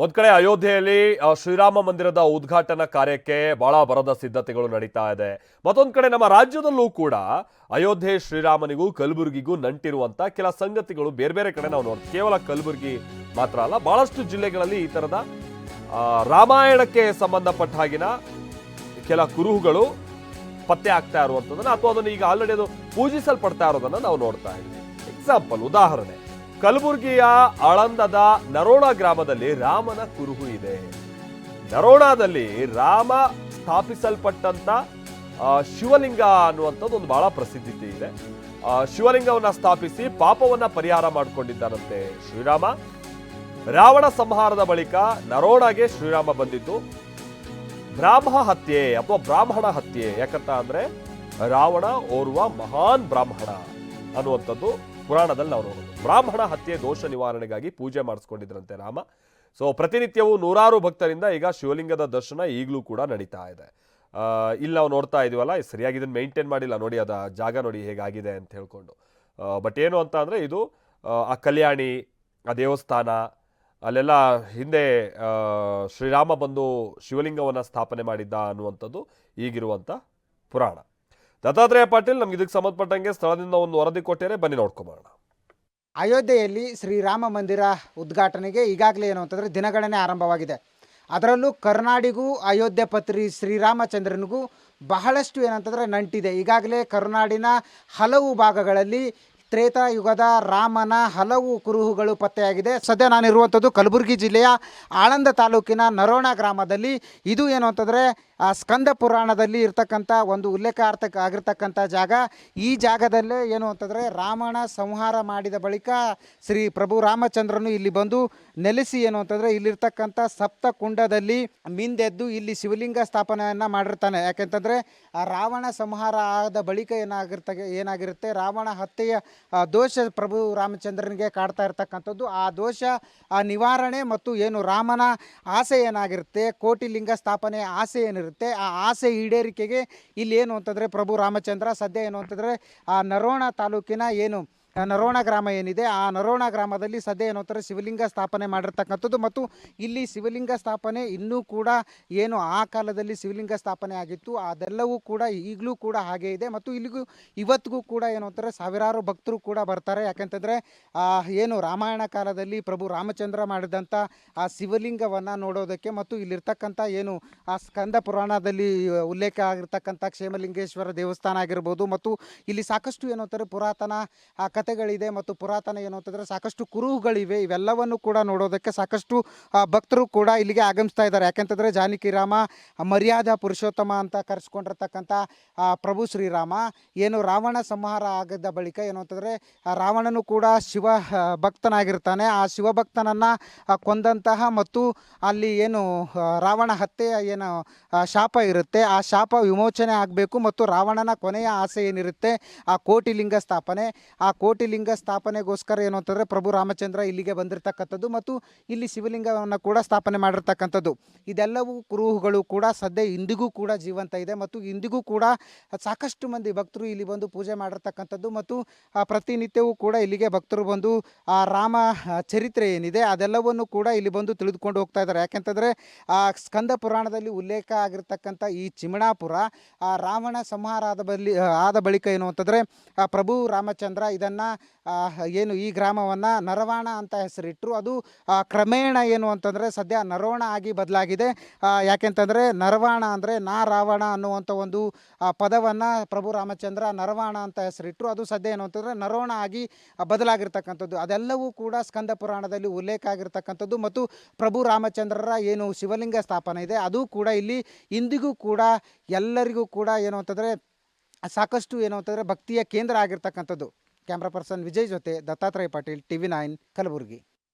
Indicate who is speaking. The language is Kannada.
Speaker 1: ಒಂದ್ ಕಡೆ ಅಯೋಧ್ಯೆಯಲ್ಲಿ ಶ್ರೀರಾಮ ಮಂದಿರದ ಉದ್ಘಾಟನಾ ಕಾರ್ಯಕ್ಕೆ ಬಹಳ ಬರದ ಸಿದ್ಧತೆಗಳು ನಡೀತಾ ಇದೆ. ಮತ್ತೊಂದು ಕಡೆ ನಮ್ಮ ರಾಜ್ಯದಲ್ಲೂ ಕೂಡ ಅಯೋಧ್ಯೆ ಶ್ರೀರಾಮನಿಗೂ, ಕಲಬುರಗಿಗೂ ನಂಟಿರುವಂತ ಕೆಲ ಸಂಗತಿಗಳು ಬೇರೆ ಬೇರೆ ಕಡೆ ನಾವು ನೋಡ್ತೀವಿ ಕೇವಲ ಕಲಬುರಗಿ ಮಾತ್ರ ಅಲ್ಲ, ಬಹಳಷ್ಟು ಜಿಲ್ಲೆಗಳಲ್ಲಿ ಈ ತರದ ರಾಮಾಯಣಕ್ಕೆ ಸಂಬಂಧಪಟ್ಟ ಹಾಗಿನ ಕೆಲ ಕುರುಹುಗಳು ಪತ್ತೆ ಆಗ್ತಾ ಇರುವಂಥದ್ದನ್ನು ಅಥವಾ ಅದನ್ನು ಈಗ ಆಲ್ರೆಡಿ ಅದು ಪೂಜಿಸಲ್ಪಡ್ತಾ ಇರೋದನ್ನ ನಾವು ನೋಡ್ತಾ ಇದ್ದೀವಿ. ಎಕ್ಸಾಂಪಲ್ ಉದಾಹರಣೆ. ಕಲಬುರಗಿಯ ಆಳಂದದ ನರೋಣ ಗ್ರಾಮದಲ್ಲಿ ರಾಮನ ಕುರುಹು ಇದೆ. ನರೋಣದಲ್ಲಿ ರಾಮ ಸ್ಥಾಪಿಸಲ್ಪಟ್ಟಂತ ಶಿವಲಿಂಗ ಅನ್ನುವಂಥದ್ದು ಒಂದು ಬಹಳ ಪ್ರಸಿದ್ಧತೆ ಇದೆ. ಶಿವಲಿಂಗವನ್ನ ಸ್ಥಾಪಿಸಿ ಪಾಪವನ್ನ ಪರಿಹಾರ ಮಾಡಿಕೊಂಡಿದ್ದಾನಂತೆ ಶ್ರೀರಾಮ. ರಾವಣ ಸಂಹಾರದ ಬಳಿಕ ನರೋಣಗೆ ಶ್ರೀರಾಮ ಬಂದಿದ್ದು. ಬ್ರಾಹ್ಮ ಹತ್ಯೆ ಅಥವಾ ಬ್ರಾಹ್ಮಣ ಹತ್ಯೆ ಯಾಕಂತ ಅಂದ್ರೆ ರಾವಣ ಓರ್ವ ಮಹಾನ್ ಬ್ರಾಹ್ಮಣ ಅನ್ನುವಂಥದ್ದು. ಪುರಾಣದಲ್ಲಿ ನಾವು ನೋಡೋದು ಬ್ರಾಹ್ಮಣ ಹತ್ಯೆ ದೋಷ ನಿವಾರಣೆಗಾಗಿ ಪೂಜೆ ಮಾಡಿಸ್ಕೊಂಡಿದ್ರಂತೆ ರಾಮ. ಸೊ ಪ್ರತಿನಿತ್ಯವೂ ನೂರಾರು ಭಕ್ತರಿಂದ ಈಗ ಶಿವಲಿಂಗದ ದರ್ಶನ ಈಗಲೂ ಕೂಡ ನಡೀತಾ ಇದೆ. ಇಲ್ಲಿ ನಾವು ನೋಡ್ತಾ ಇದೀವಲ್ಲ ಇದು ಸರಿಯಾಗಿ ಇದನ್ನು ಮೇಂಟೈನ್ ಮಾಡಿಲ್ಲ. ನೋಡಿ, ಅದ ಜಾಗ ನೋಡಿ ಹೇಗಾಗಿದೆ ಅಂತ ಹೇಳ್ಕೊಂಡು. ಬಟ್ ಏನು ಅಂತ ಅಂದರೆ ಇದು, ಆ ಕಲ್ಯಾಣಿ, ಆ ದೇವಸ್ಥಾನ, ಅಲ್ಲೆಲ್ಲ ಹಿಂದೆ ಶ್ರೀರಾಮ ಬಂದು ಶಿವಲಿಂಗವನ್ನು ಸ್ಥಾಪನೆ ಮಾಡಿದ್ದ ಅನ್ನುವಂಥದ್ದು ಈಗಿರುವಂಥ ಪುರಾಣ. ದತ್ತಾತ್ರೇಯ ಪಾಟೀಲ್ ನಮ್ಗೆ ಇದಕ್ಕೆ ಸಂಬಂಧಪಟ್ಟಂಗೆ ಸ್ಥಳದಿಂದ ಒಂದು ವರದಿ ಕೊಟ್ಟಿದ್ದಾರೆ. ಬನ್ನಿ ನೋಡ್ಕೊಂಬರೋಣ.
Speaker 2: ಅಯೋಧ್ಯೆಯಲ್ಲಿ ಶ್ರೀರಾಮ ಮಂದಿರ ಉದ್ಘಾಟನೆಗೆ ಈಗಾಗಲೇ ಏನು ಅಂತಂದರೆ ದಿನಗಣನೆ ಆರಂಭವಾಗಿದೆ. ಅದರಲ್ಲೂ ಕರ್ನಾಡಿಗೂ ಅಯೋಧ್ಯೆ ಪತ್ರಿ ಶ್ರೀರಾಮಚಂದ್ರನಿಗೂ ಬಹಳಷ್ಟು ಏನಂತಂದರೆ ನಂಟಿದೆ. ಈಗಾಗಲೇ ಕರ್ನಾಡಿನ ಹಲವು ಭಾಗಗಳಲ್ಲಿ ತ್ರೇತಾಯುಗದ ರಾಮನ ಹಲವು ಕುರುಹುಗಳು ಪತ್ತೆಯಾಗಿದೆ. ಸದ್ಯ ನಾನಿರುವಂಥದ್ದು ಕಲಬುರಗಿ ಜಿಲ್ಲೆಯ ಆಳಂದ ತಾಲೂಕಿನ ನರೋಣ ಗ್ರಾಮದಲ್ಲಿ. ಇದು ಏನು ಅಂತಂದರೆ ಆ ಸ್ಕಂದ ಪುರಾಣದಲ್ಲಿ ಇರ್ತಕ್ಕಂಥ ಒಂದು ಉಲ್ಲೇಖಾರ್ಥ ಆಗಿರ್ತಕ್ಕಂಥ ಜಾಗ. ಈ ಜಾಗದಲ್ಲೇ ಏನು ಅಂತಂದರೆ ರಾವಣ ಸಂಹಾರ ಮಾಡಿದ ಬಳಿಕ ಶ್ರೀ ಪ್ರಭು ರಾಮಚಂದ್ರನು ಇಲ್ಲಿ ಬಂದು ನೆಲೆಸಿ ಏನು ಅಂತಂದರೆ ಇಲ್ಲಿರ್ತಕ್ಕಂಥ ಸಪ್ತ ಕುಂಡದಲ್ಲಿ ಮಿಂದೆದ್ದು ಇಲ್ಲಿ ಶಿವಲಿಂಗ ಸ್ಥಾಪನೆಯನ್ನು ಮಾಡಿರ್ತಾನೆ. ಯಾಕೆಂತಂದರೆ ಆ ರಾವಣ ಸಂಹಾರ ಆದ ಬಳಿಕ ಏನಾಗಿರ್ತ, ಏನಾಗಿರುತ್ತೆ? ರಾವಣ ಹತ್ಯೆಯ ದೋಷ ಪ್ರಭು ರಾಮಚಂದ್ರನಿಗೆ ಕಾಡ್ತಾ ಇರ್ತಕ್ಕಂಥದ್ದು. ಆ ದೋಷ, ಆ ನಿವಾರಣೆ ಮತ್ತು ಏನು ರಾಮನ ಆಸೆ ಏನಾಗಿರುತ್ತೆ? ಕೋಟಿಲಿಂಗ ಸ್ಥಾಪನೆ ಆಸೆ ಏನಿರುತ್ತೆ? ಆ ಆಸೆ ಈಡೇರಿಕೆಗೆ ಇಲ್ಲಿ ಏನು ಅಂತಂದರೆ ಪ್ರಭು ರಾಮಚಂದ್ರ, ಸದ್ಯ ಏನು ಅಂತಂದರೆ ಆ ನರೋಣ ತಾಲೂಕಿನ ಏನು ನರೋಣ ಗ್ರಾಮ ಏನಿದೆ, ಆ ನರೋಣ ಗ್ರಾಮದಲ್ಲಿ ಸದ್ಯ ಏನು ಶಿವಲಿಂಗ ಸ್ಥಾಪನೆ ಮಾಡಿರ್ತಕ್ಕಂಥದ್ದು ಮತ್ತು ಇಲ್ಲಿ ಶಿವಲಿಂಗ ಸ್ಥಾಪನೆ ಇನ್ನೂ ಕೂಡ ಏನು ಆ ಕಾಲದಲ್ಲಿ ಶಿವಲಿಂಗ ಸ್ಥಾಪನೆ ಆಗಿತ್ತು. ಅದೆಲ್ಲವೂ ಕೂಡ ಈಗಲೂ ಕೂಡ ಹಾಗೆ ಇದೆ ಮತ್ತು ಇಲ್ಲಿಗೂ ಇವತ್ತಿಗೂ ಕೂಡ ಏನು ಸಾವಿರಾರು ಭಕ್ತರು ಕೂಡ ಬರ್ತಾರೆ. ಯಾಕಂತಂದರೆ ಏನು ರಾಮಾಯಣ ಕಾಲದಲ್ಲಿ ಪ್ರಭು ರಾಮಚಂದ್ರ ಮಾಡಿದಂಥ ಆ ಶಿವಲಿಂಗವನ್ನು ನೋಡೋದಕ್ಕೆ ಮತ್ತು ಇಲ್ಲಿರ್ತಕ್ಕಂಥ ಏನು ಆ ಸ್ಕಂದ ಪುರಾಣದಲ್ಲಿ ಉಲ್ಲೇಖ ಆಗಿರ್ತಕ್ಕಂಥ ಕ್ಷೇಮಲಿಂಗೇಶ್ವರ ದೇವಸ್ಥಾನ ಆಗಿರ್ಬೋದು ಮತ್ತು ಇಲ್ಲಿ ಸಾಕಷ್ಟು ಏನು ಪುರಾತನ ಆ ಕಥೆಗಳಿದೆ ಮತ್ತು ಪುರಾತನ ಏನು ಅಂತಂದರೆ ಸಾಕಷ್ಟು ಕುರುಹುಗಳಿವೆ. ಇವೆಲ್ಲವನ್ನು ಕೂಡ ನೋಡೋದಕ್ಕೆ ಸಾಕಷ್ಟು ಭಕ್ತರು ಕೂಡ ಇಲ್ಲಿಗೆ ಆಗಮಿಸ್ತಾ ಇದ್ದಾರೆ. ಯಾಕೆಂತಂದರೆ ಜಾನಕಿ ರಾಮ ಆ, ಮರ್ಯಾದಾ ಪುರುಷೋತ್ತಮ ಅಂತ ಕರೆಸ್ಕೊಂಡಿರ್ತಕ್ಕಂಥ ಪ್ರಭು ಶ್ರೀರಾಮ ಏನು ರಾವಣ ಸಂಹಾರ ಆಗದ ಬಳಿಕ ಏನು ಅಂತಂದರೆ ರಾವಣನು ಕೂಡ ಶಿವ ಭಕ್ತನಾಗಿರ್ತಾನೆ. ಆ ಶಿವಭಕ್ತನನ್ನು ಕೊಂದಂತಹ ಮತ್ತು ಅಲ್ಲಿ ಏನು ರಾವಣ ಹತ್ಯೆಯ ಏನು ಶಾಪ ಇರುತ್ತೆ. ಆ ಶಾಪ ವಿಮೋಚನೆ ಆಗಬೇಕು ಮತ್ತು ರಾವಣನ ಕೊನೆಯ ಆಸೆ ಏನಿರುತ್ತೆ ಆ ಕೋಟಿಲಿಂಗ ಸ್ಥಾಪನೆ. ಆ ಕೋಟಿಲಿಂಗ ಸ್ಥಾಪನೆಗೋಸ್ಕರ ಏನು ಅಂತಂದರೆ ಪ್ರಭು ರಾಮಚಂದ್ರ ಇಲ್ಲಿಗೆ ಬಂದಿರತಕ್ಕಂಥದ್ದು ಮತ್ತು ಇಲ್ಲಿ ಶಿವಲಿಂಗವನ್ನು ಕೂಡ ಸ್ಥಾಪನೆ ಮಾಡಿರ್ತಕ್ಕಂಥದ್ದು. ಇದೆಲ್ಲವೂ ಕುರುಹುಗಳು ಕೂಡ ಸದ್ಯ ಇಂದಿಗೂ ಕೂಡ ಜೀವಂತ ಇದೆ ಮತ್ತು ಇಂದಿಗೂ ಕೂಡ ಸಾಕಷ್ಟು ಮಂದಿ ಭಕ್ತರು ಇಲ್ಲಿ ಬಂದು ಪೂಜೆ ಮಾಡಿರ್ತಕ್ಕಂಥದ್ದು ಮತ್ತು ಪ್ರತಿನಿತ್ಯವೂ ಕೂಡ ಇಲ್ಲಿಗೆ ಭಕ್ತರು ಬಂದು, ಆ, ರಾಮ ಚರಿತ್ರೆ ಏನಿದೆ ಅದೆಲ್ಲವನ್ನು ಕೂಡ ಇಲ್ಲಿ ಬಂದು ತಿಳಿದುಕೊಂಡು ಹೋಗ್ತಾ ಇದ್ದಾರೆ. ಯಾಕೆಂತಂದರೆ, ಆ, ಸ್ಕಂದ ಪುರಾಣದಲ್ಲಿ ಉಲ್ಲೇಖ ಆಗಿರ್ತಕ್ಕಂಥ ಈ ಚಿಮಣಾಪುರ, ಆ, ರಾವಣ ಸಂಹಾರ ಆದ ಬಳಿ ಆದ ಬಳಿಕ ಏನು ಅಂತಂದರೆ ಪ್ರಭು ರಾಮಚಂದ್ರ ಇದನ್ನು ಏನು ಈ ಗ್ರಾಮವನ್ನು ನರವಾಣ ಅಂತ ಹೆಸರಿಟ್ಟರು ಅದು ಕ್ರಮೇಣ ಏನು ಅಂತಂದರೆ ಸದ್ಯ ನರೋಣ ಆಗಿ ಬದಲಾಗಿದೆ. ಯಾಕೆಂತಂದರೆ ನರವಾಣ ಅಂದರೆ ನಾ ರಾವಣ ಅನ್ನುವಂಥ ಒಂದು ಪದವನ್ನು ಪ್ರಭು ರಾಮಚಂದ್ರ ನರವಾಣ ಅಂತ ಹೆಸರಿಟ್ಟರು ಅದು ಸದ್ಯ ಏನು ಅಂತಂದರೆ ನರೋಣ ಆಗಿ ಬದಲಾಗಿರ್ತಕ್ಕಂಥದ್ದು. ಅದೆಲ್ಲವೂ ಕೂಡ ಸ್ಕಂದ ಪುರಾಣದಲ್ಲಿ ಉಲ್ಲೇಖ ಆಗಿರ್ತಕ್ಕಂಥದ್ದು ಮತ್ತು ಪ್ರಭು ರಾಮಚಂದ್ರರ ಏನು ಶಿವಲಿಂಗ ಸ್ಥಾಪನೆ ಇದೆ, ಅದು ಕೂಡ ಇಲ್ಲಿ ಇಂದಿಗೂ ಕೂಡ ಎಲ್ಲರಿಗೂ ಕೂಡ ಏನು ಅಂತಂದರೆ ಸಾಕಷ್ಟು ಏನು ಅಂತಂದರೆ ಭಕ್ತಿಯ ಕೇಂದ್ರ ಆಗಿರ್ತಕ್ಕಂಥದ್ದು. ಕ್ಯಾಮ್ರಾ ಪರ್ಸನ್ ವಿಜಯ್ ಜೊತೆ ದತ್ತಾತ್ರೇಯ ಪಾಟೀಲ್ ಟಿವಿ ನೈನ್ ಕಲಬುರಗಿ.